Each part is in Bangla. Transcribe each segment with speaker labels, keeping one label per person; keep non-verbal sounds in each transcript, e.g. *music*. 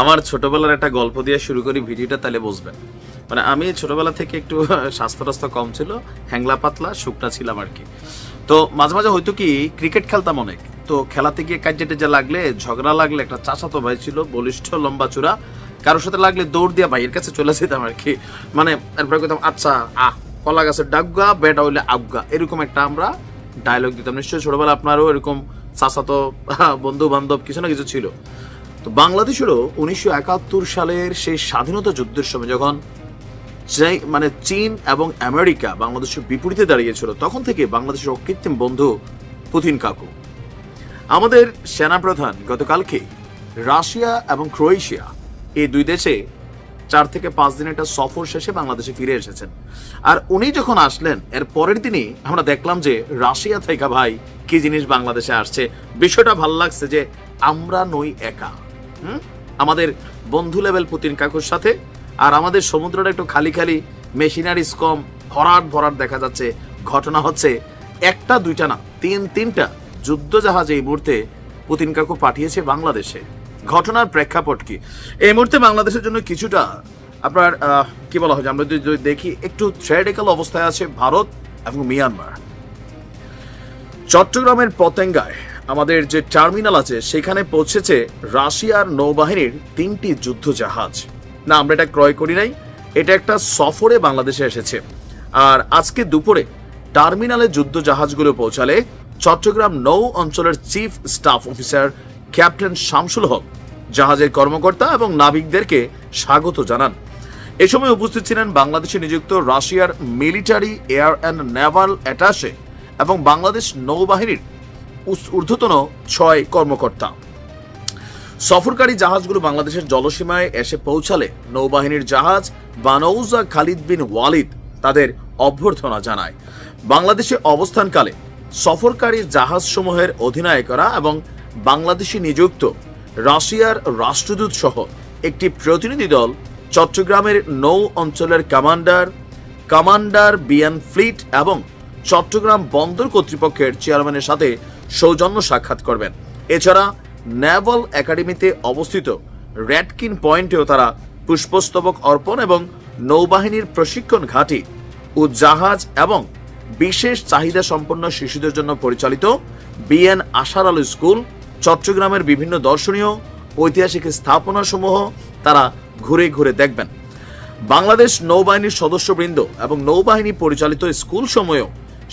Speaker 1: আমার ছোটবেলার একটা গল্প দিয়ে শুরু করি, ভিডিওটা তাহলে বুঝবেন। মানে আমি ছোটবেলা থেকে একটু *laughs* স্বাস্থ্য টাস্থ্য কম ছিল, হ্যাংলা পাতলা, শুকনা ছিলাম আর কি। তো মাঝে মাঝে হয়তো কি ক্রিকেট খেলতাম অনেক। তো খেলাতে গিয়ে কাজে টেজে লাগলে, ঝগড়া লাগলে একটা চাচাতো ভাই ছিল, বলিষ্ঠ লম্বা চূড়া, কারোর সাথে লাগলে দৌড় দিয়ে ভাইয়ের কাছে চলে যেতাম আর কি। মানে এরপরে কইতাম আচ্ছা আহ কলা গাছের ডাকগা বেটা হইলে আবগা এরকম একটা আমরা ডায়লগ দিতাম। নিশ্চয়ই ছোটবেলা আপনারও এরকম চাচাতো *laughs* বন্ধু বান্ধব কিছু না কিছু ছিল। তো বাংলাদেশেরও উনিশশো একাত্তর সালের সেই স্বাধীনতা যুদ্ধের সময় যখন মানে চীন এবং আমেরিকা বাংলাদেশের বিপরীতে দাঁড়িয়েছিল, তখন থেকে বাংলাদেশের অকৃত্রিম বন্ধু পুতিন কাকু। আমাদের সেনাপ্রধান গতকালকে রাশিয়া এবং ক্রোয়েশিয়া, এই দুই দেশে চার থেকে পাঁচ দিন একটা সফর শেষে বাংলাদেশে ফিরে এসেছেন। আর উনি যখন আসলেন, এর পরের দিনই আমরা দেখলাম যে রাশিয়া থেকে, ভাই, কি জিনিস বাংলাদেশে আসছে। বিষয়টা ভালো লাগছে যে আমরা নই একা? আমাদের বন্ধু লেভেল পুতিন কাকুর সাথে। আর আমাদের সমুদ্রটা একটু খালি খালি মেশিনারিজ কম, ভরাট ভরাট দেখা যাচ্ছে। ঘটনা হচ্ছে, একটা, দুইটা না, তিন, তিনটা যুদ্ধ জাহাজ এই মুহূর্তে পুতিন কাকু পাঠিয়েছে বাংলাদেশে। ঘটনার প্রেক্ষাপট কি? এই মুহূর্তে বাংলাদেশের জন্য কিছুটা, আপনার কি বলা হয়, আমরা যদি দেখি, একটু থ্রেডিক্যাল অবস্থায় আছে ভারত এবং মিয়ানমার। চট্টগ্রামের পতেঙ্গায় আমাদের যে টার্মিনাল আছে, সেখানে পৌঁছেছে রাশিয়ার নৌবাহিনীর তিনটি যুদ্ধ জাহাজ না, আমরা এটা ক্রয় করি নাই। এটা একটা সফরে বাংলাদেশে এসেছে। আর আজকে দুপুরে টার্মিনালে যুদ্ধ জাহাজগুলো পৌঁছালে চট্টগ্রাম নৌ অঞ্চলের chief staff officer captain Shamsul Haque জাহাজের কর্মকর্তা এবং নাবিকদেরকে স্বাগত জানান। এ সময় উপস্থিত ছিলেন বাংলাদেশে নিযুক্ত রাশিয়ার military, air and naval attache এবং বাংলাদেশ নৌবাহিনীর ঊর্ধ্বতন ছয় কর্মকর্তা। সফরকারী জাহাজগুলো বাংলাদেশের জলসীমায় এসে পৌঁছালে নৌবাহিনীর জাহাজ বানৌজা খালিদ বিন ওয়ালিদ তাদের অভ্যর্থনা জানায়। বাংলাদেশে অবস্থানকালে সফরকারী জাহাজসমূহের অধিনায়করা এবং বাংলাদেশে নিযুক্ত রাশিয়ার রাষ্ট্রদূত সহ একটি প্রতিনিধি দল চট্টগ্রামের নৌ অঞ্চলের কমান্ডার কমান্ডার বিয়ান ফ্লিট এবং চট্টগ্রাম বন্দর কর্তৃপক্ষের চেয়ারম্যানের সাথে সৌজন্য সাক্ষাৎ করবেন। এছাড়া নেভাল একাডেমিতে অবস্থিত র্যাডকিন পয়েন্টেও তারা পুষ্পস্তবক অর্পণ এবং নৌবাহিনীর প্রশিক্ষণ ঘাঁটি ও জাহাজ এবং বিশেষ চাহিদা সম্পন্ন শিশুদের জন্য পরিচালিত বিএন আশার আলো স্কুল, চট্টগ্রামের বিভিন্ন দর্শনীয় ঐতিহাসিক স্থাপনাসমূহ তারা ঘুরে ঘুরে দেখবেন। বাংলাদেশ নৌবাহিনীর সদস্যবৃন্দ এবং নৌবাহিনী পরিচালিত স্কুল সময়েও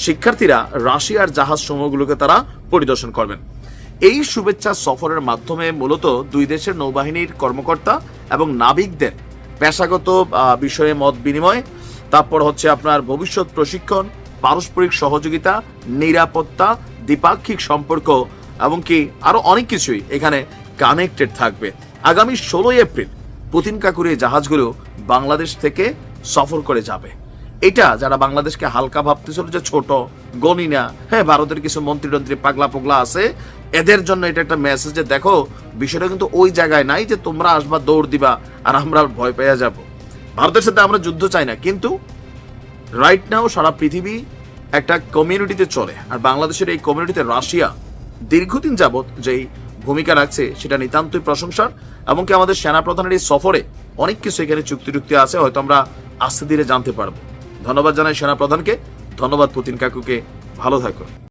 Speaker 1: শিক্ষার্থীরা রাশিয়ার জাহাজ সমূহগুলোকে তারা পরিদর্শন করবেন। এই শুভেচ্ছা সফরের মাধ্যমে মূলত দুই দেশের নৌবাহিনীর কর্মকর্তা এবং নাবিকদের পেশাগত বিষয়ে মত বিনিময়, তারপর হচ্ছে আপনার ভবিষ্যৎ প্রশিক্ষণ, পারস্পরিক সহযোগিতা, নিরাপত্তা, দ্বিপাক্ষিক সম্পর্ক এবং কি আরও অনেক কিছুই এখানে কানেক্টেড থাকবে। আগামী ষোলোই এপ্রিল পুতিন কাকুর জাহাজগুলো বাংলাদেশ থেকে সফর করে যাবে। এটা যারা বাংলাদেশকে হালকা ভাবতেছিল যে ছোট, গণি না হ্যাঁ ভারতের কিছু মন্ত্রী টন্ত্রী পাগলা পোগলা আছে, এদের জন্য এটা একটা মেসেজ যে দেখো, বিষয়টা কিন্তু ওই জায়গায় নাই যে তোমরা আসবা, দৌড় দিবা, আর আমরা ভয় পেয়ে যাব। ভারতের সাথে আমরা যুদ্ধ চাই না, কিন্তু রাইট নাও সারা পৃথিবী একটা কমিউনিটিতে চলে, আর বাংলাদেশের এই কমিউনিটিতে রাশিয়া দীর্ঘদিন যাবৎ যেই ভূমিকা রাখছে, সেটা নিতান্তই প্রশংসার, এমনকি আমাদের সেনাপ্রধানের এই সফরে অনেক কিছু এখানে চুক্তি টুক্তি আছে, হয়তো আমরা আস্তে ধীরে জানতে পারব। ধন্যবাদ জানাই সেনাপ্রধানকে। ধন্যবাদ পুতিন কাকুকে। ভালো থাকুন।